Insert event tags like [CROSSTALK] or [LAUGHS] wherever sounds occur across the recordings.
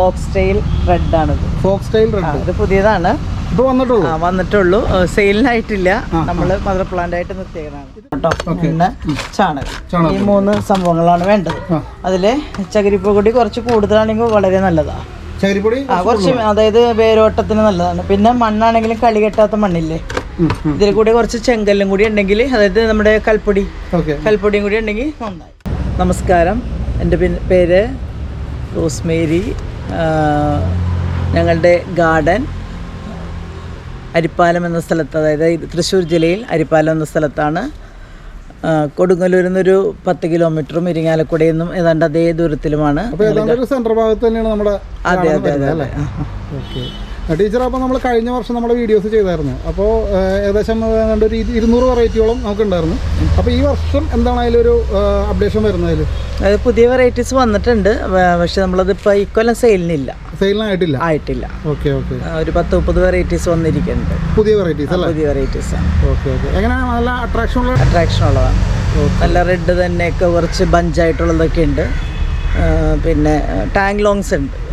Fox style red ആണിത് fox ആ, red ഇത് പുതിയതാണ്. ഇപ്പൊ വന്നിട്ടുള്ളൂ? ആ വന്നിട്ടുള്ളൂ. സെയിലിനായിട്ടില്ല. നമ്മൾ മദർ പ്ലാന്റ് ആയിട്ട് നിർത്തിയതാണ് കേട്ടോ. പിന്നെ ചാണകം. ഈ മൂന്ന് സംഭവങ്ങളാണ് വേണ്ടത്. അതിൽ ചകിരിപ്പൊടി കുറച്ച് കൂടുതലാണെങ്കിൽ വളരെ നല്ലതാണ് ചകിരിപ്പൊടി ആ കുറച്ച് അതായത് വേരോട്ടത്തിന് നല്ലതാണ്. പിന്നെ മണ്ണാണെങ്കിലും കളി കെട്ടാത്ത മണ്ണില്ലേ? ഇതിൽ കൂടി കുറച്ച് ചെങ്കല്ലും കൂടി ഉണ്ടെങ്കിൽ അതായത് നമ്മുടെ കൽപ്പൊടി. കൽപ്പൊടിയും കൂടി ഉണ്ടെങ്കിൽ നന്നായി. നമസ്കാരം. എന്റെ പേര് റോസ്മേരി. ഞങ്ങളുടെ ഗാർഡൻ അരിപ്പാലം എന്ന സ്ഥലത്ത് അതായത് തൃശ്ശൂർ ജില്ലയിൽ അരിപ്പാലം എന്ന സ്ഥലത്താണ്. കൊടുങ്ങല്ലൂരിൽ നിന്നൊരു പത്ത് കിലോമീറ്ററും ഇരിങ്ങാലക്കുടയിൽ നിന്നും ഏതാണ്ട് അതേ ദൂരത്തിലുമാണ് അതെ അതെ അതെ ടീച്ചർ അപ്പോൾ നമ്മൾ കഴിഞ്ഞ വർഷം നമ്മൾ വീഡിയോസ് ചെയ്തായിരുന്നു. അപ്പോൾ ഏകദേശം രണ്ട് ഒരു ഇരു- ഇരുന്നൂറ് വെറൈറ്റിയോളം നമുക്ക് ഉണ്ടായിരുന്നു അപ്പോൾ ഈ വർഷം എന്താണ് അതിലൊരു അപ്ഡേഷൻ വരുന്നതിൽ അതായത് പുതിയ വെറൈറ്റീസ് വന്നിട്ടുണ്ട്. പക്ഷേ പക്ഷെ നമ്മളത് ഇപ്പോൾ ഇക്കൊല്ലം സെയിലിനില്ല സെയിലിനായിട്ടില്ല ആയിട്ടില്ല? Okay okay. ഒരു പത്ത് മുപ്പത് വെറൈറ്റീസ് വന്നിരിക്കുന്നുണ്ട്. പുതിയ വെറൈറ്റീസ് അല്ലേ? പുതിയ വെറൈറ്റീസ് ആണ്. Okay okay. എങ്ങനെയാണ്? നല്ല അട്രാക്ഷൻ ഉള്ള അട്രാക്ഷൻ ഉള്ളതാണ്. നല്ല റെഡ് തന്നെയൊക്കെ കുറച്ച് ബഞ്ചായിട്ടുള്ളതൊക്കെ ഉണ്ട്. പിന്നെ ടാങ് ലോങ്സ് ഉണ്ട്.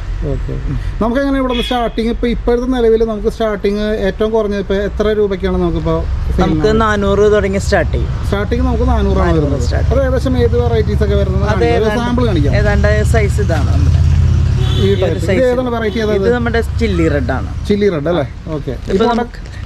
നമുക്ക് എങ്ങനെ ഇവിടെ സ്റ്റാർട്ടിങ് ഇപ്പൊ ഇപ്പോഴത്തെ നിലവിൽ നമുക്ക് സ്റ്റാർട്ടിങ് ഏറ്റവും കുറഞ്ഞത് ഇപ്പൊ എത്ര രൂപയ്ക്കാണ് നമുക്കിപ്പോ നമുക്ക് നാനൂറ് തുടങ്ങി സ്റ്റാർട്ട് ചെയ്യും. സ്റ്റാർട്ടിങ് നമുക്ക് നാനൂറാണ് വരുന്നത്. start. അത് ഏകദേശം ഏത് വെറൈറ്റീസ് ഒക്കെ വരുന്നത്? സാമ്പിൾ കാണിക്കാം. ഏതാണ്ട് സൈസ് ഇതാണ് നമ്മുടെ. ഇത് നമ്മുടെ ചില്ലി റെഡ് ആണ്. ചില്ലി റെഡ് അല്ലേ? ഓക്കെ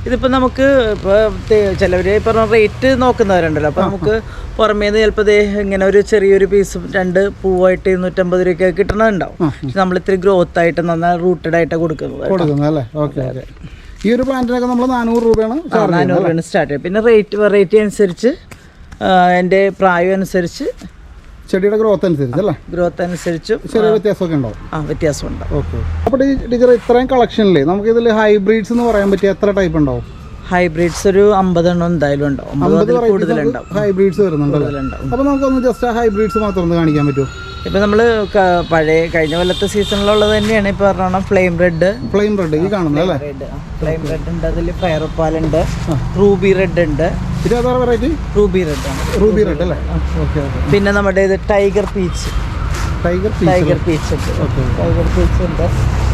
ഇപ്പൊ നമുക്ക് ഇതിപ്പോ നമുക്ക് ഇപ്പൊ തെ- ചിലവര് ഈ പറഞ്ഞ റേറ്റ് നോക്കുന്നവരുണ്ടല്ലോ. അപ്പോൾ നമുക്ക് പുറമേ നിന്ന് ചിലപ്പോൾ ദേ ഇങ്ങനെ ഒരു ചെറിയൊരു പീസ് രണ്ട് പൂവായിട്ട് ഇരുന്നൂറ്റമ്പത് രൂപയ്ക്ക് കിട്ടണുണ്ടാവും. നമ്മൾ ഇത്തിരി ഗ്രോത്ത് ആയിട്ട് നന്നായി റൂട്ടഡ് ആയിട്ട് കൊടുക്കുന്നത് കൊടുക്കുന്നത് അല്ലേ? ഓക്കെ ഈ ഒരു പ്ലാന്റിനൊക്കെ നമ്മൾ നാനൂറ് രൂപയാണ് നാനൂറ് രൂപയാണ് സ്റ്റാർട്ട് ചെയ്യുന്നത്. പിന്നെ റേറ്റ് വെറൈറ്റി അനുസരിച്ച് എന്റെ പ്രായം അനുസരിച്ച് ചെടിയുടെ ഗ്രോത്ത് അനുസരിച്ച് അല്ലേ? ഗ്രോത്ത് അനുസരിച്ച് ചെറിയ വ്യത്യാസമൊക്കെ ഉണ്ടാവും. ആ വ്യത്യാസം ഉണ്ട് ഓക്കെ അപ്പോൾ ടീച്ചർ ഇത്രയും കളക്ഷനിലേ നമുക്ക് ഇതിൽ ഹൈബ്രിഡ്സ് എന്ന് പറയാൻ പറ്റിയ എത്ര ടൈപ്പ് ഉണ്ടാവും? ഹൈബ്രിഡ്സ് ഒരു അമ്പതെണ്ണം എന്തായാലും ഉണ്ടാവും. കൂടുതലുണ്ടാവും. ഹൈബ്രിഡ്സ് വരുന്നുണ്ടല്ലോ അപ്പൊ അപ്പോൾ നമുക്കൊന്ന് ജസ്റ്റ് ആ ഹൈബ്രിഡ്സ് മാത്രം ഒന്ന് കാണിക്കാൻ പറ്റുമോ? ഇപ്പം നമ്മൾ പഴയ കഴിഞ്ഞ കൊല്ലത്തെ സീസണിലുള്ളത് തന്നെയാണ്. ഇപ്പോൾ പറഞ്ഞ ഫ്ലെയിം റെഡ്. ഫ്ലെയിം റെഡ് ഈ കാണുന്നത് അല്ലേ ഫ്ലെയിം റെഡ്. ഉണ്ട്. അതിൽ ഫയർപാലുണ്ട് റൂബി റെഡ് ഉണ്ട്. വെറൈറ്റി? റൂബി റെഡ് ആണ്. റൂബി റെഡ് അല്ലേ? ഓക്കെ പിന്നെ നമ്മുടെ ഇത് tiger peach. Tiger tiger peach ഉണ്ട്. ടൈഗർ പീച്ച് ഉണ്ട്.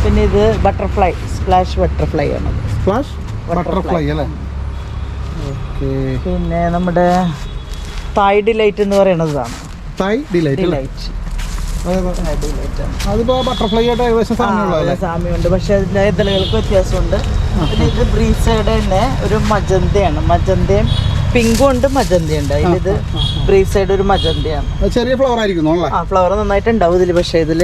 പിന്നെ ഇത് ബട്ടർഫ്ലൈ സ്പ്ലാഷ് ബട്ടർഫ്ലൈ ആണ്. സ്പ്ലാഷ്? ബട്ടർഫ്ലൈ. അല്ലേ? ഓക്കെ പിന്നെ നമ്മുടെ തായ് ഡിലൈറ്റ് എന്ന് പറയുന്നതാണ് തായ് ഡിലൈറ്റ് ഡിലൈറ്റ്. അതിപ്പോ ബട്ടർഫ്ലൈ ആയിട്ട് ഏകദേശം സാമ്യമുണ്ട്. പക്ഷെ അതിന്റെ ഇതളുകൾക്ക് വ്യത്യാസമുണ്ട്. പിന്നെ ഇത് ബ്രീസയുടെ തന്നെ ഒരു മജന്തയാണ്. മജന്തയും പിങ്കും ഉണ്ട് മജന്തയും ഉണ്ട് അതിലിത് ബ്രീസയുടെ ഒരു മജന്തയാണ്. ചെറിയ ഫ്ലവർ ആയിരിക്കും ആ ഫ്ലവർ നന്നായിട്ട് ഉണ്ടാവും പക്ഷെ പക്ഷേ ഇതിൽ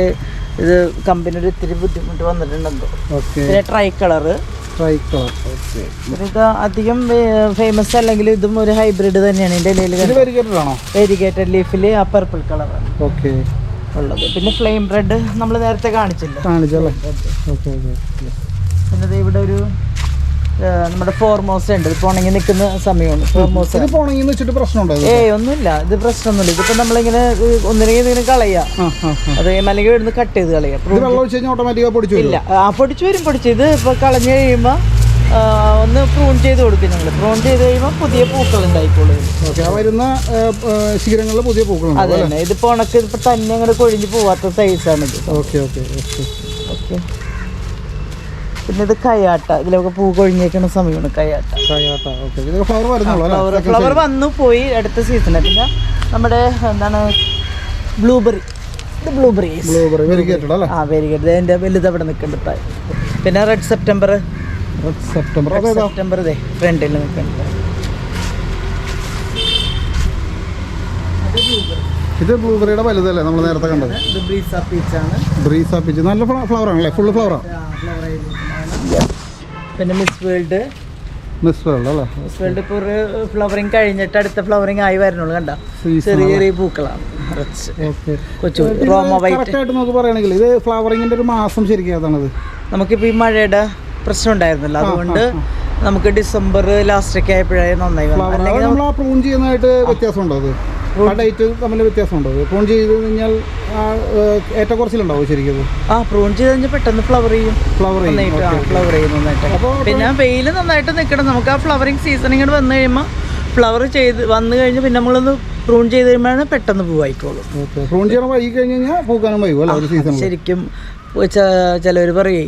ഇത് കമ്പനി ഒരു ഇത്തിരി ബുദ്ധിമുട്ട് വന്നിട്ടുണ്ടെന്തോ ഓക്കെ. പിന്നെ ട്രൈ കളറ് ട്രൈ കളർ ഇത് അധികം ഫേമസ് അല്ലെങ്കിൽ ഇതും ഒരു ഹൈബ്രിഡ് തന്നെയാണ് ഇതിന്റെ വെരിഗേറ്റഡ് ലീഫിൽ ആ പർപ്പിൾ കളറാണ് ഓക്കെ. ഉള്ളത്. പിന്നെ ഫ്ലെയിം റെഡ് നമ്മൾ നേരത്തെ കാണിച്ചില്ല? കാണിച്ചല്ലേ ഓക്കെ ഓക്കെ പിന്നെ ഇവിടെ ഒരു നമ്മുടെ ഫോർമോസ് ഉണ്ട്. ഇപ്പോൾ ഉണങ്ങി നിൽക്കുന്ന സമയമാണ്. ഫോർമോസ് ഇത് വെച്ചിട്ട് പ്രശ്നമുണ്ടോ ഇത് ഏയ് ഒന്നുമില്ല. ഇത് പ്രശ്നമൊന്നുമില്ല. ഇതിപ്പോ നമ്മളിങ്ങനെ ഇത് ഒന്നിനെങ്കിൽ ഇതിങ്ങനെ കളയാ. അത് അല്ലെങ്കിൽ ഇവിടുന്ന് കട്ട് ചെയ്ത് കളയാ. ഇത് ഇല്ല. ആ പൊടിച്ചു വരും പൊടിച്ച്. ഇത് ഇപ്പൊ കളഞ്ഞു കഴിയുമ്പോൾ ഒന്ന് പ്രൂൺ ചെയ്ത് കൊടുക്കും ഞങ്ങൾ പ്രൂൺ ചെയ്ത് കഴിയുമ്പോൾ പുതിയ പൂക്കൾ ഉണ്ടായിക്കോളും ഇതിൽ. ഓക്കെ ആ വരുന്ന ശിഖരങ്ങളിൽ പുതിയ പൂക്കൾ അത് തന്നെ ഇതിപ്പോൾ ഉണക്ക് ഇപ്പൊ തന്നെ അങ്ങനെ കൊഴിഞ്ഞ് പോവാത്ത സൈസാണ് ഓക്കെ ഓക്കെ ഓക്കെ. പിന്നെ ഇത് കയ്യാട്ട ഇതിലൊക്കെ പൂ കൊഴിഞ്ഞേക്കുന്ന സമയമാണ് ഓക്കെ. ഇത് ഫ്ലവർ വരുന്നുള്ളൂ ഫ്ലവർ വന്നു പോയി അടുത്ത സീസണ് പിന്നെ നമ്മുടെ എന്താണ് ബ്ലൂബെറി ഇത് ബ്ലൂബെറി ബ്ലൂബെറി വെരിഗേറ്റഡ് അല്ലേ? ആ വെരി ഗുഡ് ഇതിന്റെ വലുത് അവിടെ നിൽക്കുന്നുണ്ട് പിന്നെ റെഡ് സെപ്റ്റംബർ സെപ്റ്റംബർ. സെപ്റ്റംബർ ഇതേ ഫ്രണ്ടിൽ നിൽക്കുന്നുണ്ട് ഇത് ബ്ലൂബെറിയുടെ വലുതല്ലേ നമ്മൾ നേരത്തെ കണ്ടത്? ബ്രീസ പീച്ചാണ്. ബ്രീസ് ആപ്പിച്ച് നല്ല ഫ്ലവർ ആണല്ലേ ഫുള്ള് ഫ്ലവറാണ് പിന്നെ മിസ് വേൾഡ്. മിസ് വേൾഡ് അല്ലേ? മിസ് വേൾഡ് ഇപ്പോൾ ഒരു ഫ്ലവറിങ് കഴിഞ്ഞിട്ട് അടുത്ത ഫ്ലവറിങ് ആയി വരുന്നുള്ളൂ കണ്ട? ചെറിയ ചെറിയ പൂക്കളാണ്. കൊച്ചു റോമ വൈറ്റ്. ആയിട്ട് നമുക്ക് പറയുകയാണെങ്കിൽ ഇത് ഫ്ലവറിങ്ങിന്റെ ഒരു മാസം ശരിക്കും അതാണത് നമുക്കിപ്പോൾ ഈ മഴയുടെ പ്രശ്നം ഉണ്ടായിരുന്നില്ല അതുകൊണ്ട് നമുക്ക് ഡിസംബർ ലാസ്റ്റൊക്കെ ആയപ്പോഴേ നന്നായി വന്നു. അല്ലെങ്കിൽ നമ്മൾ ആ പ്രൂൺ ചെയ്യുന്നതായിട്ട് വ്യത്യാസമുണ്ടോ അത്? ആ ഡേറ്റ് തമ്മിൽ വ്യത്യാസമുണ്ടോ പ്രൂൺ ചെയ്ത് കഴിഞ്ഞാൽ ഏറ്റക്കുറച്ചിലുണ്ടാവും ശരിക്കും ആ പ്രൂൺ ചെയ്ത് കഴിഞ്ഞാൽ പെട്ടെന്ന് ഫ്ലവർ ചെയ്യും. ഫ്ലവർ ചെയ്യും. ഫ്ലവർ ചെയ്യും നന്നായിട്ട്. പിന്നെ വെയിൽ നന്നായിട്ട് നിൽക്കണം. നമുക്ക് ആ ഫ്ലവറിങ് സീസൺ ഇങ്ങോട്ട് വന്നു കഴിയുമ്പോൾ ഫ്ലവർ ചെയ്ത് വന്നു കഴിഞ്ഞ് പിന്നെ നമ്മളൊന്ന് പ്രൂൺ ചെയ്ത് കഴിയുമ്പോഴാണ് പെട്ടെന്ന് പൂവായിക്കോളും. പ്രൂൺ ചെയ്യണം വൈകി കഴിഞ്ഞ് കഴിഞ്ഞാൽ പൂക്കാനും വൈകും ശരിക്കും ചിലവർ പറയേ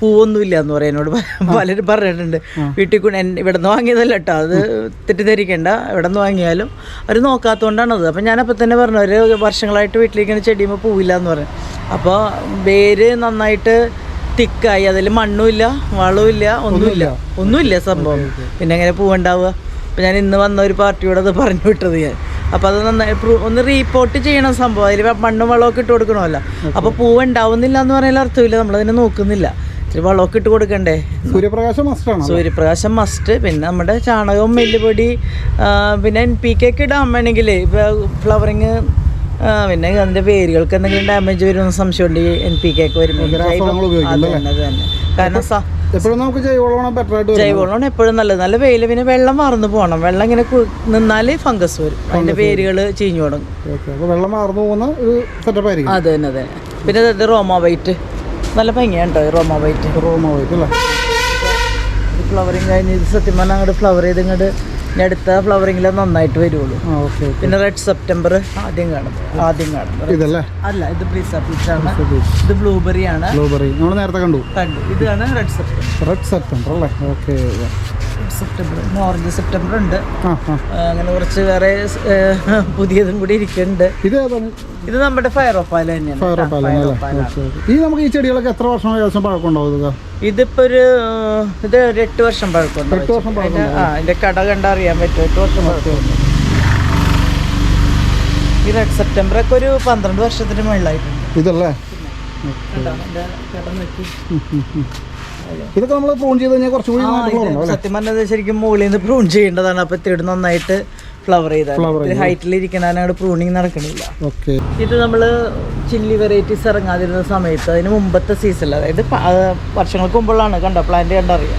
പൂവൊന്നുമില്ല എന്ന് പറയും എന്നോട് പലരും പറഞ്ഞിട്ടുണ്ട്. വീട്ടിൽ കൂടെ ഇവിടെ നിന്ന് വാങ്ങിയതല്ല കേട്ടോ അത് തെറ്റിദ്ധരിക്കേണ്ട. ഇവിടെ നിന്ന് വാങ്ങിയാലും അവർ നോക്കാത്തതുകൊണ്ടാണത് അപ്പം ഞാനപ്പോൾ തന്നെ പറഞ്ഞു ഒരു വർഷങ്ങളായിട്ട് വീട്ടിലിരിക്കുന്ന ചെടിയുമ്പോൾ പൂവില്ല എന്ന് പറഞ്ഞു. അപ്പോൾ വേര് നന്നായിട്ട് തിക്കായി. അതിൽ മണ്ണുമില്ല വളവുമില്ല ഒന്നുമില്ല. ഒന്നുമില്ല. സംഭവം. പിന്നെ എങ്ങനെ പൂവുണ്ടാവുക? അപ്പം ഞാൻ ഇന്ന് വന്ന ഒരു പാർട്ടിയോട് അത് പറഞ്ഞു വിട്ടത് ഞാൻ. അപ്പോൾ അത് നന്നായി ഒന്ന് റീപോർട്ട് ചെയ്യണം സംഭവം. അതിൽ മണ്ണും വളമൊക്കെ ഇട്ട് കൊടുക്കണമല്ലോ. അപ്പോൾ പൂവ് ഉണ്ടാവുന്നില്ല എന്ന് പറയാൻ അർത്ഥമില്ല നമ്മളതിനെ നോക്കുന്നില്ല. ഇച്ചിരി വളമൊക്കെ ഇട്ട് കൊടുക്കണ്ടേ? സൂര്യപ്രകാശം മസ്റ്റ് ആണ് സൂര്യപ്രകാശം മസ്റ്റ് പിന്നെ നമ്മുടെ ചാണകവും എല്ലുപൊടി പിന്നെ എൻ പി കെ ഒക്കെ ഇടാൻ വേണമെങ്കിൽ ഫ്ലവറിങ് പിന്നെ അതിന്റെ വേരുകൾക്ക് എന്തെങ്കിലും ഡാമേജ് വരുമെന്ന് സംശയം ഉണ്ട് എൻ പി കെ ഒക്കെ വരുമ്പോൾ അത് തന്നെ അത് തന്നെ. കാരണം എപ്പോഴും നമുക്ക് ജൈവവളമാണ് എപ്പോഴും നല്ലത്. നല്ല വെയിൽ പിന്നെ വെള്ളം വാർന്നു പോകണം വെള്ളം ഇങ്ങനെ നിന്നാൽ ഫംഗസ് വരും. അതിന്റെ വേരുകൾ ചീഞ്ഞു തുടങ്ങും. വെള്ളം പോകുന്ന അത് തന്നെ അതെ പിന്നെ റോമ വൈറ്റ് നല്ല ഭംഗിയാണ് കേട്ടോ റോമ വൈറ്റ്? റോമ വൈറ്റ് അല്ലേ? ഫ്ലവറിങ് കഴിഞ്ഞ് ഇത് സത്യം പറഞ്ഞാൽ അങ്ങോട്ട് ഫ്ലവർ ചെയ്ത് ഇങ്ങോട്ട് ഇനി അടുത്ത ഫ്ലവറിങ്ങിൽ നന്നായിട്ട് വരുള്ളൂ പിന്നെ റെഡ് സെപ്റ്റംബർ ആദ്യം കാണും ആദ്യം കാണും ഇതല്ലേ? അല്ല ഇത് പ്രീസ ആണ്. ഇത് ബ്ലൂബെറി ആണ്. ബ്ലൂബെറി നമ്മൾ നേരത്തെ കണ്ടു. കണ്ടു. ഇതാണ് റെഡ് സെപ്റ്റംബർ റെഡ് സെപ്റ്റംബർ അല്ലേ? ഓക്കെ. സെപ്റ്റംബർ പിന്നെ ഓറഞ്ച് സെപ്റ്റംബർ ഉണ്ട്. അങ്ങനെ കുറച്ച് വേറെ പുതിയതും കൂടി ഇരിക്കുന്നുണ്ട്. ഇത് ഇത് നമ്മുടെ ഫയർ ഓപ്പാല തന്നെയാണ് ഫയർ കേട്ടോ. പാലം Fire അല്ലേ? opal ആണ്. ഓക്കെ ഓക്കെ ഈ നമുക്ക് ഈ ചെടികളൊക്കെ എത്ര വർഷം ഏകദേശം പഴക്കം ഇത് ഇതിപ്പോ ഒരു ഇത് ഒരു എട്ട് വർഷം പഴക്കമുണ്ട് എട്ട് വർഷം അതിന്റെ ആ ഇതിന്റെ കട കണ്ടറിയാൻ പറ്റും. എട്ട് വർഷം പഴക്കമുണ്ട്. ഈ റെഡ് സെപ്റ്റംബർ ഒക്കെ ഒരു പന്ത്രണ്ട് വർഷത്തിന് മുകളിലായിട്ടുണ്ട്. ഇതല്ലേ? കട നോക്കി. ഇതൊക്കെ നമ്മൾ പ്രൂൺ ചെയ്ത് കഴിഞ്ഞാൽ കുറച്ചുകൂടി സത്യം പറഞ്ഞത് ശരിക്കും മുകളിൽ നിന്ന് പ്രൂൺ ചെയ്യേണ്ടതാണ്. അപ്പൊ ഇത്തിരി നന്നായിട്ട് ഫ്ലവർ ചെയ്താൽ ഹൈറ്റിൽ ഇരിക്കണ പ്രൂണിങ് നടക്കണില്ല. ഓക്കെ ഇത് നമ്മൾ ചില്ലി വെറൈറ്റീസ് ഇറങ്ങാതിരുന്ന സമയത്ത് അതിന് മുമ്പത്തെ സീസണിൽ അതായത് വർഷങ്ങൾക്ക് മുമ്പുള്ളതാണ്. കണ്ടോ? പ്ലാന്റ് കണ്ടറിയാം?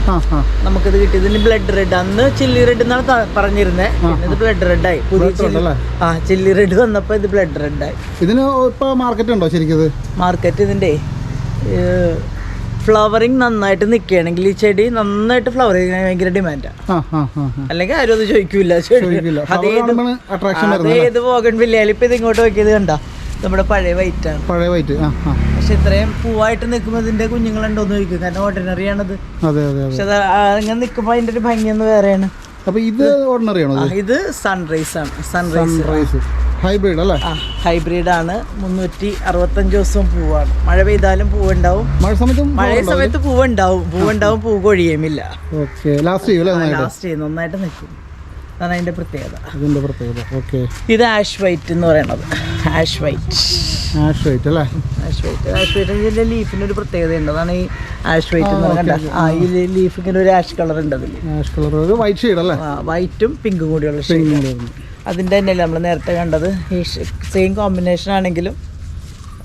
നമുക്കിത് കിട്ടി ഇതിന് ബ്ലഡ് റെഡ് അന്ന് ചില്ലി റെഡ് എന്നാണ് പറഞ്ഞിരുന്നേ. പറഞ്ഞിരുന്നത് ഇത് ബ്ലഡ് റെഡ് ആയി. പുതിയ ചില്ലി ആ ചില്ലി റെഡ് വന്നപ്പോൾ ഇത് ബ്ലഡ് റെഡ് ആയി. ഇതിന് ഇപ്പോൾ മാർക്കറ്റ് ഉണ്ടോ ശരിക്കും ഇത് മാർക്കറ്റ് ഇതിന്റെ ഫ്ലവറിങ് നന്നായിട്ട് നിൽക്കുകയാണെങ്കിൽ ഈ ചെടി നന്നായിട്ട് ഫ്ലവർ ചെയ്യാൻ ഭയങ്കര ഡിമാൻഡാണ് അല്ലെങ്കിൽ ആരും അത് ചോദിക്കൂല. അതേത് അതേത് പോകൺ വില്ലയാലും ഇപ്പൊ ഇത് ഇങ്ങോട്ട് നോക്കിയത് കണ്ട? നമ്മുടെ പഴയ വൈറ്റ് ആണ്. പഴയ വൈറ്റ് പക്ഷെ ഇത്രയും പൂവായിട്ട് നിൽക്കുമ്പോൾ ഇതിന്റെ കുഞ്ഞുങ്ങളുണ്ടോന്ന് ചോദിക്കും. കാരണം ഓർഡിനറി ആണത്. പക്ഷെ അത് നിൽക്കുമ്പോൾ അതിന്റെ ഒരു ഭംഗി ഒന്ന് വേറെയാണ്. അപ്പോൾ ഇത് ഓർഡിനറി ആണോ ഇത്? സൺറൈസ് ആണ്. സൺറൈസ് റൈസ് ഹൈബ്രിഡ് അല്ലേ? ആ ഹൈബ്രിഡ് ആണ്. മുന്നൂറ്റി അറുപത്തഞ്ച് ദിവസവും പൂവാണ്. മഴ പെയ്താലും പൂവുണ്ടാവും. മഴ സമയത്തും മഴ സമയത്ത് പൂവുണ്ടാവും. പൂവുണ്ടാവും പൂ കൊഴിയുമില്ല. ഓക്കെ. ലാസ്റ്റ് ചെയ്യും ലാസ്റ്റ് ചെയ്യും. നന്നായിട്ട് നിൽക്കും. അതാണ് അതിന്റെ പ്രത്യേകത. അതിന്റെ പ്രത്യേകത. ഓക്കെ. ഇത് ആഷ് വൈറ്റ് എന്ന് പറയുന്നത് ആഷ് വൈറ്റ് ആഷ് വൈറ്റ് അല്ലേ? ആഷ് വൈറ്റ് ആഷ് വൈറ്റ് ഇതിന്റെ ലീഫിന് ഒരു പ്രത്യേകത ഉണ്ട് അതാണ് ഈ ആഷ് വൈറ്റ് എന്ന് പറയുന്നത് ആ ഈ ലീഫ് ഇങ്ങനെ ഒരു ആഷ് കളർ ഉണ്ട് അതിൽ ആഷ് കളർ ഒരു വൈറ്റ് ഷെയ്ഡ് അല്ലേ? വൈറ്റും പിങ്കും കൂടിയുള്ള ഷെയ്ഡ് അതിന്റെ തന്നെയല്ലേ നമ്മൾ നേരത്തെ കണ്ടത്? ഈ സെയിം കോമ്പിനേഷൻ ആണെങ്കിലും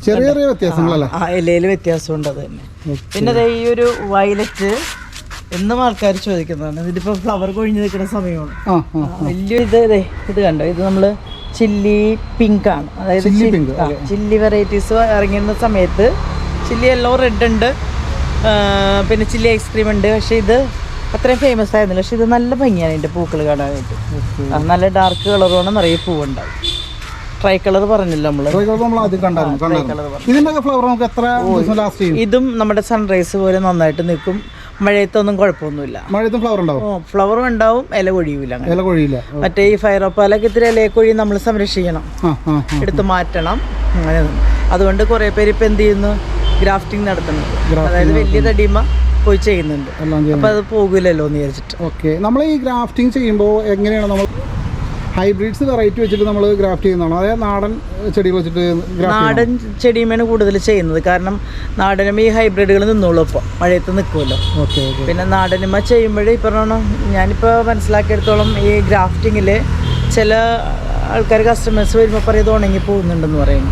ചെറിയ ചെറിയ വ്യത്യാസങ്ങളല്ലേ? ആ ഇലയിൽ വ്യത്യാസമുണ്ട് അത് തന്നെ. പിന്നെ ദേ ഈ ഒരു വയലറ്റ് എന്നും ആൾക്കാർ ചോദിക്കുന്നതാണ്. ഇതിപ്പോൾ ഫ്ലവർ കൊഴിഞ്ഞു നിൽക്കുന്ന സമയമാണ്. വലിയ ഇത് അതെ ഇത് കണ്ടോ? ഇത് നമ്മൾ ചില്ലി പിങ്ക് ആണ്. അതായത് ചില്ലി വെറൈറ്റീസ് ഇറങ്ങിയിരുന്ന സമയത്ത് ചില്ലി യെല്ലോ റെഡ് ഉണ്ട്. പിന്നെ ചില്ലി ഐസ്ക്രീം ഉണ്ട്. പക്ഷേ ഇത് അത്രയും ഫേമസ് ആയിരുന്നില്ല. പക്ഷെ ഇത് നല്ല ഭംഗിയാണ് ഇതിന്റെ പൂക്കൾ കാണാനായിട്ട്. അത് നല്ല ഡാർക്ക് കളറുമാണ് നിറയെ പൂവുണ്ടാവും. ട്രൈ കളർ പറഞ്ഞില്ല? നമ്മൾ ഫ്ലവർ നമുക്ക് എത്ര ലാസ്റ്റ് ചെയ്യും? ഇതും നമ്മുടെ സൺറൈസ് പോലെ നന്നായിട്ട് നിൽക്കും. മഴയത്തൊന്നും കുഴപ്പമൊന്നുമില്ല. മഴയത്തും ഫ്ലവർ ഉണ്ടാവും? ഫ്ലവറും ഉണ്ടാവും ഇല കൊഴിയൂല ഇല കൊഴിയില്ല. മറ്റേ ഈ ഫയറോപ്പാലൊക്കെ ഇത്തിരി ഇലയെ കൊഴി നമ്മൾ സംരക്ഷിക്കണം. എടുത്ത് മാറ്റണം. അങ്ങനെ. അതുകൊണ്ട് കുറേ പേര് ഇപ്പം എന്ത് ചെയ്യുന്നു? ഗ്രാഫ്റ്റിംഗ് നടത്തുന്നത് അതായത് വലിയ തടിയുമ്പ പോയി ചെയ്യുന്നുണ്ട്. അപ്പോൾ അത് പോകില്ലല്ലോ എന്ന് വിചാരിച്ചിട്ട്. ഓക്കെ. നമ്മൾ ഈ ഗ്രാഫ്റ്റിംഗ് ചെയ്യുമ്പോൾ എങ്ങനെയാണ് നമ്മൾ ഹൈബ്രിഡ്സ് വെറൈറ്റി വെച്ചിട്ട് നമ്മൾ ഗ്രാഫ്റ്റ് ചെയ്യുന്നതാണോ? അതായത് നാടൻ ചെടികൾ വെച്ചിട്ട് നാടൻ ചെടിയുമാണ് കൂടുതൽ ചെയ്യുന്നത്. കാരണം നാടനും ഈ ഹൈബ്രിഡുകൾ നിന്നോളൂ ഇപ്പോൾ മഴയത്ത് നിൽക്കുമല്ലോ ഓക്കെ പിന്നെ നാടനുമ ചെയ്യുമ്പോഴേ ഇപ്പം ഞാനിപ്പോൾ മനസ്സിലാക്കിയെടുത്തോളം ഈ ഗ്രാഫ്റ്റിങ്ങിൽ ചില ആൾക്കാർ കസ്റ്റമേഴ്സ് വരുമ്പോൾ പറയും ഇത് ഉണങ്ങി പോകുന്നുണ്ടെന്ന് പറയും.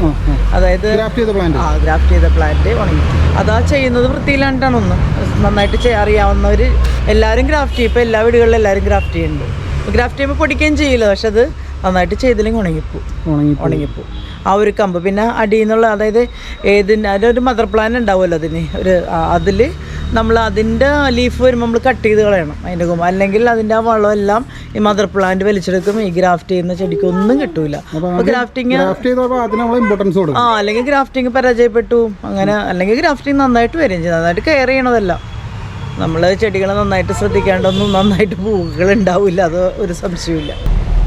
അതായത് ഗ്രാഫ്റ്റ് ചെയ്ത പ്ലാന്റ് ആ ഗ്രാഫ്റ്റ് ചെയ്ത പ്ലാന്റ് ഉണങ്ങി. അതാ ചെയ്യുന്നത് വൃത്തിയില്ലാണ്ടാണ് ഒന്ന്. നന്നായിട്ട് ചെയ്യാൻ അറിയാവുന്നവർ എല്ലാവരും ഗ്രാഫ്റ്റ് ചെയ്യും. ഇപ്പോൾ എല്ലാ വീടുകളിലും എല്ലാവരും ഗ്രാഫ്റ്റ് ചെയ്യുന്നുണ്ട്. ഗ്രാഫ്റ്റ് ചെയ്യുമ്പോൾ പൊടിക്കുകയും ചെയ്യില്ല. പക്ഷെ അത് നന്നായിട്ട് ചെയ്തില്ലെങ്കിൽ ഉണങ്ങിപ്പോവും ഉണങ്ങിപ്പോ. ഉണങ്ങിപ്പോവും ആ ഒരു കമ്പ്. പിന്നെ അടിയിൽ നിന്നുള്ള അതായത് ഏതിന് അതിനൊരു മദർ പ്ലാൻ ഉണ്ടാവുമല്ലോ അതിന്. ഒരു അതിൽ നമ്മൾ അതിന്റെ ലീഫ് വരുമ്പോൾ നമ്മൾ കട്ട് ചെയ്ത് കളയണം അതിന്റെ കൊമ്പ് അല്ലെങ്കിൽ അതിന്റെ ആ വളമെല്ലാം ഈ മദർ പ്ലാന്റ് വലിച്ചെടുക്കും. ഈ ഗ്രാഫ്റ്റ് ചെയ്യുന്ന ചെടിക്ക് ഒന്നും കിട്ടൂല. ഗ്രാഫ്റ്റിംഗ് ആ അല്ലെങ്കിൽ ഗ്രാഫ്റ്റിംഗ് പരാജയപ്പെട്ടു. അങ്ങനെ അല്ലെങ്കിൽ ഗ്രാഫ്റ്റിംഗ് നന്നായിട്ട് വരികയും ചെയ്യും. നന്നായിട്ട് കെയർ ചെയ്യണതല്ല. നമ്മൾ ചെടികളെ നന്നായിട്ട് ശ്രദ്ധിക്കാണ്ടൊന്നും നന്നായിട്ട് പൂക്കൾ ഉണ്ടാവില്ല. അത് ഒരു സംശയമില്ല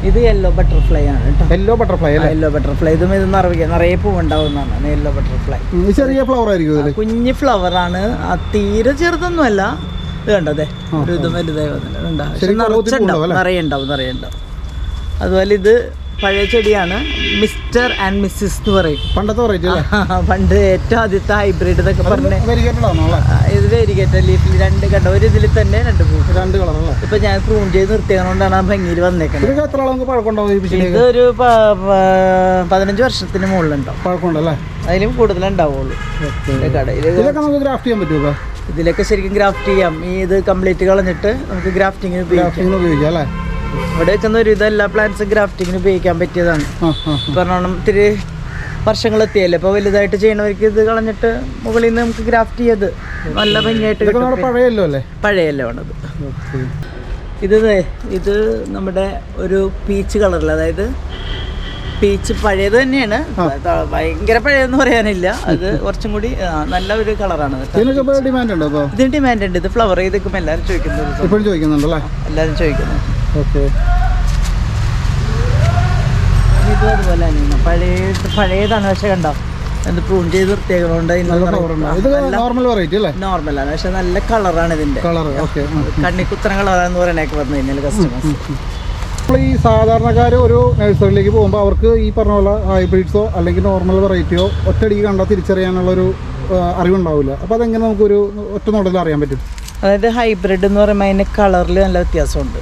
ഇത് യെല്ലോ ബട്ടർഫ്ലൈ ആണ് കേട്ടോ. യെല്ലോ ബട്ടർഫ്ലൈ അല്ലേ? യെല്ലോ ബട്ടർഫ്ലൈ ഇതും ഇത് നിറയെ നിറയെ പൂവുണ്ടാവുന്നതാണ് യെല്ലോ ബട്ടർഫ്ലൈ ചെറിയ ഫ്ലവർ ആയിരിക്കും കുഞ്ഞു ഫ്ലവർ ആണ്. തീരെ ചെറുതൊന്നുമല്ല. ഇത് കണ്ടതേ ഒരു ഇതും വലുതായി വന്നിട്ടുണ്ട്. നിറയുണ്ടാവും നിറയുണ്ടാവും അതുപോലെ ഇത് പഴയ ചെടിയാണ് മിസ്റ്റർ ആൻഡ് മിസ്സിസ് എന്ന് പറയും. പണ്ടത്തെ പറയും പണ്ട് ഏറ്റവും ആദ്യത്തെ ഹൈബ്രിഡ് എന്നൊക്കെ പറഞ്ഞ് ഇത് വേരിക്കേറ്റ ലീഫിൽ രണ്ട് കണ്ട? ഒരു ഇതിൽ തന്നെ രണ്ട് പൂ രണ്ട് കളർ അല്ലേ? ഇപ്പൊ ഞാൻ പ്രൂൺ ചെയ്ത് നിർത്തിയതുകൊണ്ടാണ് ആ ഭംഗിയിൽ വന്നേക്കുന്നത് ഇതൊരു പതിനഞ്ച് വർഷത്തിന് മുകളിലുണ്ടാവും. പഴക്കമുണ്ടല്ലേ അതിലും കൂടുതലുണ്ടാവുള്ളൂ. കടയിൽ ഗ്രാഫ്റ്റ് ചെയ്യാൻ പറ്റുമോ ഇതിലൊക്കെ ശരിക്കും ഗ്രാഫ്റ്റ് ചെയ്യാം. ഈ ഇത് കംപ്ലീറ്റ് കളഞ്ഞിട്ട് നമുക്ക് ഗ്രാഫ്റ്റിങ്ങിന് ഉപയോഗിക്കാം. ഗ്രാഫ്റ്റിങ്ങിന് ഉപയോഗിക്കാം അല്ലേ? ഇവിടെ വെക്കുന്ന ഒരു ഇതെല്ലാ പ്ലാന്റ്സ് ഗ്രാഫ്റ്റിങ്ങിന് ഉപയോഗിക്കാൻ പറ്റിയതാണ്. പറഞ്ഞോണം ഇത്തിരി വർഷങ്ങൾ എത്തിയല്ലേ അപ്പോൾ വലുതായിട്ട് ചെയ്യണവർക്ക് ഇത് കളഞ്ഞിട്ട് മുകളിൽ നിന്ന് നമുക്ക് ഗ്രാഫ്റ്റ് ചെയ്ത് നല്ല ഭംഗിയായിട്ട് പഴയല്ലോ അല്ലേ? പഴയല്ലോ ആണത് ഇത് ഇത് നമ്മുടെ ഒരു പീച്ച് കളറിൽ അതായത് പീച്ച് പഴയത് തന്നെയാണ്. ഭയങ്കര പഴയതെന്ന് പറയാനില്ല. അത് [LAUGHS] കുറച്ചും കൂടി നല്ല ഒരു കളറാണ് ഇതിന് ഡിമാൻഡ് ഉണ്ട്. ഇത് ഫ്ലവർ ചെയ്തേക്കും എല്ലാവരും ചോദിക്കുന്നത് എല്ലാവരും ചോദിക്കുന്നു ഓക്കെ. ഇത് അതുപോലെ തന്നെയാണ് പഴയ പഴയതാണ് പക്ഷെ കണ്ടോ? എന്ത് പ്രൂൺ ചെയ്ത് നോർമൽ വെറൈറ്റി അല്ലേ? നോർമലാണ് പക്ഷെ നല്ല കളറാണ് ഇതിന്റെ കളർ ഓക്കെ കണ്ണിക്കുത്തന കളറാന്ന് പറയാനൊക്കെ പറഞ്ഞു കഴിഞ്ഞാൽ കസ്റ്റമേഴ്സ് ഈ സാധാരണക്കാർ ഒരു നഴ്സറിയിലേക്ക് പോകുമ്പോൾ അവർക്ക് ഈ പറഞ്ഞ പോലെ ഹൈബ്രിഡ്സോ അല്ലെങ്കിൽ നോർമൽ വെറൈറ്റിയോ ഒറ്റയടിക്ക് കണ്ടാൽ തിരിച്ചറിയാനുള്ളൊരു ഒരു അറിവുണ്ടാവില്ല. അപ്പോൾ അതെങ്ങനെ നമുക്കൊരു ഒറ്റ നോട്ടത്തിൽ അറിയാൻ പറ്റും? അതായത് ഹൈബ്രിഡ് എന്ന് പറയുമ്പോൾ അതിന് കളറിൽ നല്ല വ്യത്യാസമുണ്ട്.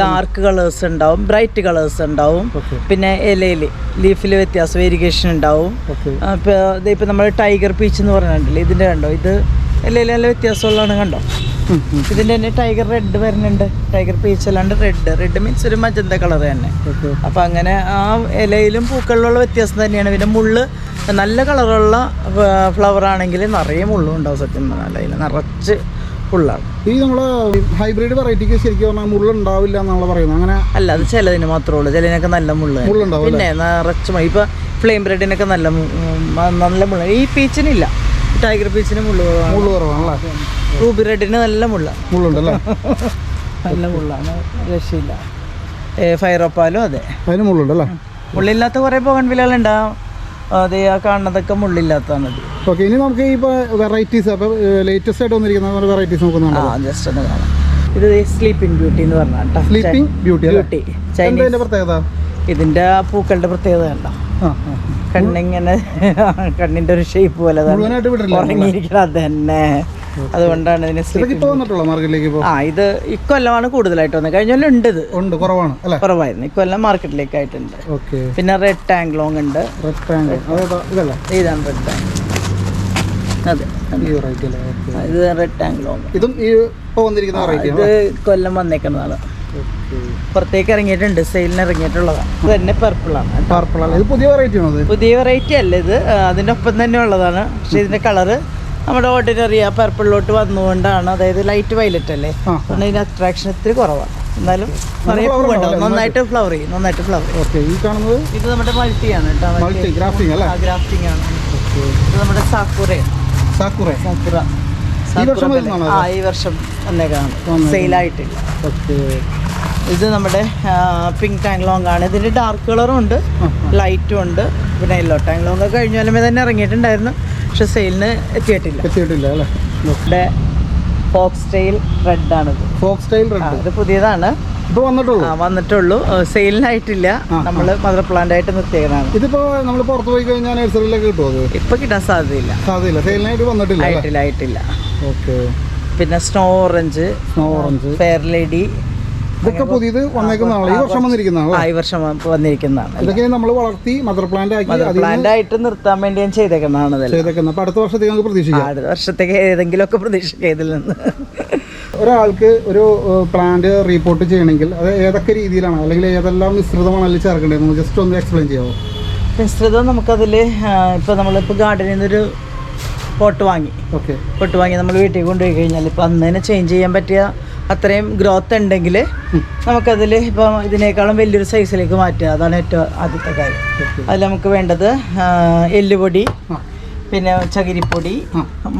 ഡാർക്ക് കളേഴ്സ് ഉണ്ടാവും ബ്രൈറ്റ് കളേഴ്സ് ഉണ്ടാവും. പിന്നെ ഇലയിൽ ലീഫിൽ വ്യത്യാസം വേരിയേഷൻ ഉണ്ടാവും. ഇപ്പോൾ ഇപ്പം നമ്മൾ ടൈഗർ പീച്ച് എന്ന് പറഞ്ഞിട്ടില്ലേ ഇതിന്റെ കണ്ടോ? ഇത് ഇലയിൽ നല്ല വ്യത്യാസമുള്ളതാണ് കണ്ടോ? ഇതിന്റെ തന്നെ ടൈഗർ റെഡ് വരുന്നുണ്ട്. ടൈഗർ പീച്ച് അല്ലാണ്ട് റെഡ് റെഡ് മീൻസ് ഒരു മജന്ത കളർ തന്നെ. അപ്പൊ അപ്പം അങ്ങനെ ആ ഇലയിലും പൂക്കളിലുള്ള വ്യത്യാസം തന്നെയാണ്. പിന്നെ മുള്ള് നല്ല കളറുള്ള ഫ്ലവർ ആണെങ്കിൽ നിറയെ മുള്ളും ഉണ്ടാവും സത്യം പറഞ്ഞാൽ അതിൽ നിറച്ച് ഫുള്ളാണ് ഈ നമ്മൾ ഹൈബ്രിഡ് വെറൈറ്റിക്ക് ശരിക്കും പറഞ്ഞാൽ മുള്ളുണ്ടാവില്ല എന്നുള്ള പറയുന്നത്. അങ്ങനെ അല്ല അത് ചിലതിന് മാത്രമേ ഉള്ളൂ. ചിലതിനൊക്കെ നല്ല മുള്ള. പിന്നെ നിറച്ച് മ- ഇപ്പൊ ഫ്ലെയിം ബ്രെഡിനൊക്കെ നല്ല നല്ല മുള്ള. ഈ പീച്ചിനില്ല ടൈഗർ പീച്ചിന് മുള്ള മുള്ള മുള്ളു കുറവാണല്ലേ? റൂബി റെഡിന് നല്ല മുള്ള. മുള്ളുണ്ടല്ലേ? നല്ല മുള്ളാണ്. രക്ഷയില്ല. ഫയറോപ്പാലും അതെ. അതിന് മുള്ളുണ്ടല്ലേ? മുള്ളില്ലാത്ത കുറെ പോകൺ വിലകളുണ്ടാവും. അതെ ആ കാണുന്നതൊക്കെ മുള്ളില്ലാത്തതാണ് ഓക്കെ ഇനി നമുക്ക് ഈ വെറൈറ്റീസ് അപ്പോൾ ലേറ്റസ്റ്റ് ആയിട്ട് വന്നിരിക്കുന്ന വെറൈറ്റീസ് ആ ജസ്റ്റ് ഒന്ന് കാണാം. ഇത് സ്ലീപ്പിംഗ് ബ്യൂട്ടി എന്ന് പറഞ്ഞാൽ സ്ലീപ്പിംഗ് ബ്യൂട്ടി ബ്യൂട്ടി ചൈനീസ് പ്രത്യേകത? ഇതിന്റെ ആ പൂക്കളുടെ പ്രത്യേകത കണ്ടോ? കണ്ണിങ്ങനെ [LAUGHS] കണ്ണിന്റെ ഒരു ഷേപ്പ് പോലെ ഉറങ്ങിയിരിക്കണം അത് തന്നെ. അതുകൊണ്ടാണ് ഇതിന് മാർക്കറ്റിലേക്ക് ആ ഇത് ഇക്കൊല്ലമാണ് കൂടുതലായിട്ട് വന്നത്. കഴിഞ്ഞ കൊല്ലം ഉണ്ട് ഇത്. ഉണ്ട് കുറവാണ് അല്ലേ? കുറവായിരുന്നു. ഇക്കൊല്ലം മാർക്കറ്റിലേക്ക് ആയിട്ടുണ്ട് പിന്നെ റെഡ് ടാങ്ക്ലോങ് ഉണ്ട്. റെഡ് ടാങ്ക് ഇതാണ് റെഡ് ടാങ്ക് അതെ ഇത് റെഡ് ഇതും ഈ കൊല്ലം വന്നേക്കുന്നതാണ്. പുറത്തേക്ക് ഇറങ്ങിയിട്ടുണ്ട് സെയിലിന് ഇറങ്ങിയിട്ടുള്ളതാണ് ഇത് തന്നെ പർപ്പിളാണ് ഇത് പുതിയ വെറൈറ്റി പുതിയ വെറൈറ്റി അല്ല ഇത്. അതിന്റെ ഒപ്പം തന്നെ ഉള്ളതാണ്. പക്ഷെ ഇതിന്റെ കളറ് നമ്മുടെ ഓർഡിനറി ആ പർപ്പിളിലോട്ട് വന്നുകൊണ്ടാണ്. അതായത് ലൈറ്റ് വയലറ്റ് അല്ലേ. അതുകൊണ്ട് ഇതിന്റെ അട്രാക്ഷൻ ഇത്തിരി കുറവാണ് എന്നാലും നിറയെ പൂവുണ്ടാവും. നന്നായിട്ട് ഫ്ലവർ ചെയ്യും നന്നായിട്ട് ഫ്ലവർ ഓക്കെ ഈ കാണുന്നത്? ഇത് നമ്മുടെ മൾട്ടിയാണ് കേട്ടോ. മൾട്ടി ഗ്രാഫ്റ്റിംഗ് അല്ലേ? ഗ്രാഫ്റ്റിംഗ് ആണ്. ഇത് നമ്മുടെ സാക്കുറയാണ് സാക്കുറ സാക്കുറ ആ ഈ വർഷം വന്നേക്കാണ്. സെയിലായിട്ടില്ല ഇത് നമ്മുടെ പിങ്ക് ടാങ്ക്ലോങ് ആണ്. ഇതിന്റെ ഡാർക്ക് കളറും ഉണ്ട്. ലൈറ്റും ഉണ്ട്. പിന്നെ യെല്ലോ ടാങ് ലോങ് കഴിഞ്ഞ കൊല്ലമേ തന്നെ ഇറങ്ങിയിട്ടുണ്ടായിരുന്നു. പക്ഷെ സെയിലിന് എത്തിയിട്ടില്ല. എത്തിയിട്ടില്ല അല്ലേ? ഇവിടെ ഫോക്സ് ടെയിൽ റെഡ് ആണിത്. ഫോക്സ് സ്റ്റൈൽ റെഡ് ഇത് പുതിയതാണ്. ഇപ്പോൾ വന്നിട്ടുള്ളൂ? ആ വന്നിട്ടുള്ളൂ. സെയിലിനായിട്ടില്ല. നമ്മൾ മദർ പ്ലാന്റ് ആയിട്ട് നിർത്തിയതാണ് ഇതിപ്പോ നമ്മൾ പുറത്ത് പോയി കഴിഞ്ഞാൽ നഴ്സറിയിലൊക്കെ കിട്ടുമോ ഇപ്പൊ കിട്ടാൻ സാധ്യതയില്ല. സാധ്യതയില്ല. സെയിലിനായിട്ട് വന്നിട്ടില്ല ആയിട്ടില്ല ആയിട്ടില്ല. ഓക്കെ. പിന്നെ snow orange snow orange fair lady ഇതൊക്കെ പുതിയത് വന്നേക്കുന്നതാണ് ഈ വർഷം വന്നിരിക്കുന്നതാണ് ഈ വർഷം വന്നിരിക്കുന്നതാണ്. ഇതൊക്കെ നമ്മൾ വളർത്തി മദർ പ്ലാന്റ് ആക്കി പ്ലാന്റ് ആയിട്ട് നിർത്താൻ വേണ്ടി ഞാൻ ചെയ്തേക്കുന്നതാണ് ചെയ്തേക്കുന്നത് അപ്പൊ അടുത്ത വർഷത്തേക്ക് നമുക്ക് പ്രതീക്ഷിക്കാം. അടുത്ത വർഷത്തേക്ക് ഏതെങ്കിലുമൊക്കെ പ്രതീക്ഷിക്കാം ഇതിൽ നിന്ന്. ഒരാൾക്ക് ഒരു പ്ലാന്റ് റീപോർട്ട് ചെയ്യണമെങ്കിൽ അത് ഏതൊക്കെ രീതിയിലാണ്? അല്ലെങ്കിൽ ഏതെല്ലാം മിശ്രിതമാണ് അതിൽ ചേർക്കേണ്ടത്? ജസ്റ്റ് ഒന്ന് എക്സ്പ്ലെയിൻ ചെയ്യാമോ മിശ്രിതം നമുക്കതിൽ ഇപ്പോൾ നമ്മളിപ്പോൾ ഗാർഡനിൽ നിന്നൊരു പോട്ട് വാങ്ങി. ഓക്കെ പോട്ട് വാങ്ങി നമ്മൾ വീട്ടിൽ കൊണ്ടുപോയി കഴിഞ്ഞാൽ ഇപ്പം അന്ന് തന്നെ ചേഞ്ച് ചെയ്യാൻ പറ്റിയ അത്രയും ഗ്രോത്ത് ഉണ്ടെങ്കിൽ നമുക്കതിൽ ഇപ്പം ഇതിനേക്കാളും വലിയൊരു സൈസിലേക്ക് മാറ്റുക. അതാണ് ഏറ്റവും ആദ്യത്തെ കാര്യം. അതിൽ നമുക്ക് വേണ്ടത് എല്ലുപൊടി പിന്നെ ചകിരിപ്പൊടി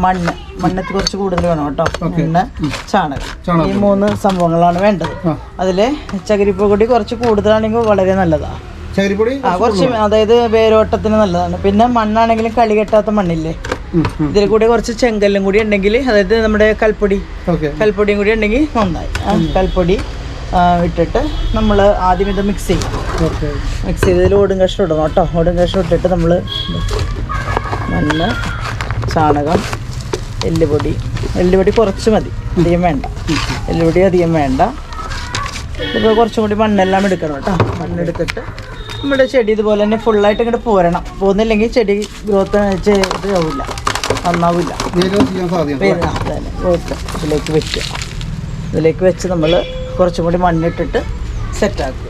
മണ്ണ്. മണ്ണത്ത് കുറച്ച് കൂടുതൽ വേണം കേട്ടോ. പിന്നെ മണ്ണ് ചാണകം. ഈ മൂന്ന് സംഭവങ്ങളാണ് വേണ്ടത്. അതിൽ ചകിരിപ്പൊടി കുറച്ച് കൂടുതലാണെങ്കിൽ വളരെ നല്ലതാണ് ചകിരിപ്പൊടി ആ കുറച്ച് അതായത് വേരോട്ടത്തിന് നല്ലതാണ്. പിന്നെ മണ്ണാണെങ്കിലും കളി കെട്ടാത്ത മണ്ണില്ലേ. ഇതിൽ കൂടി കുറച്ച് ചെങ്കല്ലും കൂടി ഉണ്ടെങ്കിൽ അതായത് നമ്മുടെ കൽപ്പൊടി. കൽപ്പൊടിയും കൂടി ഉണ്ടെങ്കിൽ നന്നായി. കൽപ്പൊടി ഇട്ടിട്ട് നമ്മൾ ആദ്യം ഇത് മിക്സ് ചെയ്യും. മിക്സ് ചെയ്തതിൽ ഓടും കഷ്ണം ഇടണം കേട്ടോ. ഓടും കഷ്ണം ഇട്ടിട്ട് നമ്മൾ മണ്ണ് ചാണകം എല്ലുപൊടി. എല്ലുപൊടി കുറച്ച് മതി. അധികം വേണ്ട. എല്ലുപൊടി അധികം വേണ്ട. ഇപ്പോൾ കുറച്ചും കൂടി മണ്ണെല്ലാം എടുക്കണം കേട്ടോ. മണ്ണെടുത്തിട്ട് നമ്മുടെ ചെടി ഇതുപോലെ തന്നെ ഫുള്ളായിട്ട് ഇങ്ങോട്ട് പോരണം. പോകുന്നില്ലെങ്കിൽ ചെടി ഗ്രോത്ത് ഇതാവില്ല നന്നാവില്ല. ഇതിലേക്ക് വെക്കുക. ഇതിലേക്ക് വെച്ച് നമ്മൾ കുറച്ചും കൂടി മണ്ണിട്ടിട്ട് സെറ്റാക്കുക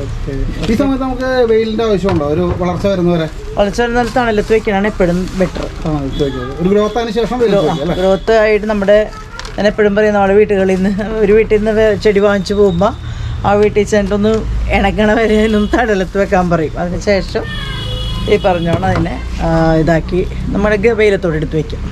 ആക്കുക. ഈ സമയത്ത് നമുക്ക് വെയിലിന്റെ ആവശ്യമുണ്ടോ? ഒരു വളർച്ച വരുന്നവരെ? വളർച്ച തണലത്ത് വെക്കാനാണ് എപ്പോഴും ബെറ്റർ ഒരു ഗ്രോത്ത് ആയതിനു ശേഷം ഗ്രോത്ത് ആയിട്ട് നമ്മുടെ ഞാൻ എപ്പോഴും പറയുന്ന നമ്മുടെ വീട്ടുകളിൽ നിന്ന് ഒരു വീട്ടിൽ നിന്ന് ചെടി വാങ്ങിച്ചു പോകുമ്പോൾ ആ വീട്ടിൽ ചെന്നിട്ടൊന്ന് ഇണക്കണ വരെ ഒന്ന് തടലത്ത് വെക്കാൻ പറയും. അതിന് ശേഷം ഈ പറഞ്ഞോണം അതിനെ ഇതാക്കി. നമ്മുടെ ഗവയിലത്തോടെ വെയിലത്തോടെ എടുത്ത് വെക്കും.